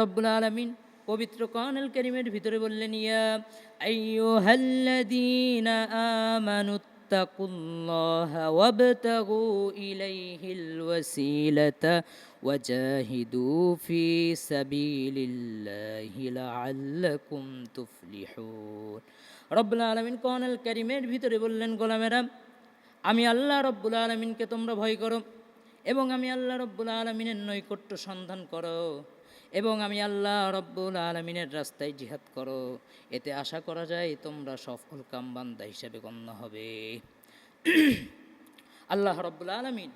রব্বুল আলমিন পবিত্র কানুল করিমের ভিতরে বললেন, ইয়া আইয়ুহাল্লাযীনা আমানুত্তাকুল্লাহা ওয়াবতাগু ইলাইহিল ওয়াসিলাতা ওয়াজাহিদু ফি সাবিলিল্লাহি লাআল্লাকুম তুফলিহুন। রব্বুল আলামিন কানুল করিমের ভিতরে বললেন, গোলামেরা, আমি আল্লাহ রব্বুল আলমিনকে তোমরা ভয় করো এবং আমি আল্লাহ রব্বুল আলমিনের নৈকট্য সন্ধান করো। এবং আমি আল্লাহ রব্বুল আলমিনের রাস্তায় জিহাদ করো। এতে আশা করা যায় তোমরা সফল কামবান্দা হিসেবে গণ্য হবে। আল্লাহ রব্বুল আলমিন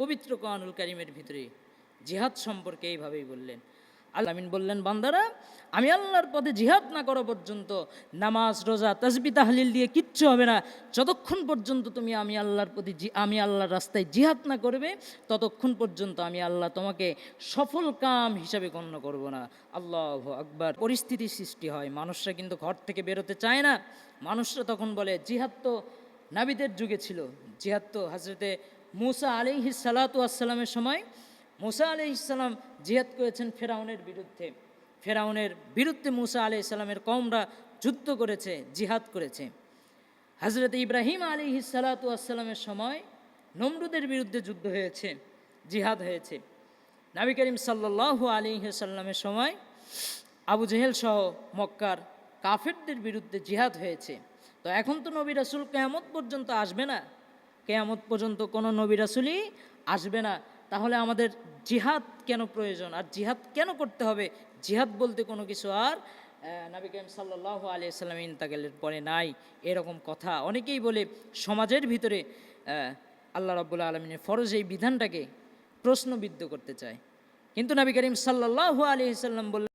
পবিত্র কোরআনুল করিমের ভিতরে জিহাদ সম্পর্কে এইভাবেই বললেন আল্লামিন বললেন, বান্দারা, আমি আল্লাহর পথে জিহাদ না করা পর্যন্ত, নামাজ, রোজা, তাসবি, তাহলিল দিয়ে কিচ্ছু হবে না। যতক্ষণ পর্যন্ত তুমি আমি আল্লাহর প্রতি আমি আল্লাহর রাস্তায় জিহাদ না করবে, ততক্ষণ পর্যন্ত আমি আল্লাহ তোমাকে সফল কাম হিসাবে গণ্য করব না। আল্লাহ আকবার। পরিস্থিতি সৃষ্টি হয়। মানুষরা কিন্তু ঘর থেকে বেরোতে চায় না। মানুষরা তখন বলে, জিহাদ তো নাবিদের যুগে ছিল। জিহাদ তো হাজরতে মুসা আলিহি সালাতু আসসালামের সময় মুসা আলি ইসলাম জিহাদ করেছেন ফেরাউনের বিরুদ্ধে। ফেরাউনের বিরুদ্ধে মুসা আলি ইসলামের কমরা যুদ্ধ করেছে, জিহাদ করেছে। হজরত ইব্রাহিম আলী সালাতু আসসালামের সময় নমরুদের বিরুদ্ধে যুদ্ধ হয়েছে, জিহাদ হয়েছে। নবী করিম সাল্লাল্লাহু আলী সাল্লামের সময় আবু জেহেল সহ মক্কার কাফেরদের বিরুদ্ধে জিহাদ হয়েছে। তো এখন তো নবী রাসুল কেয়ামত পর্যন্ত আসবে না। কেয়ামত পর্যন্ত কোনো নবী রাসুলই আসবে না। তাহলে আমাদের জিহাদ কেন প্রয়োজন? আর জিহাদ কেন করতে হবে? জিহাদ বলতে কোনো কিছু আর নাবিক সাল্লাহ আলি সাল্লাম ইন্তাকালের পরে নাই, এরকম কথা। অনেকেই বলে সমাজের ভিতরে আল্লাহ রাব্বুল আলমিনের ফরজ এই বিধানটাকে প্রশ্নবিদ্ধ করতে চায়। কিন্তু নবী করিম সাল্লাহ আলি সাল্লাম বললেন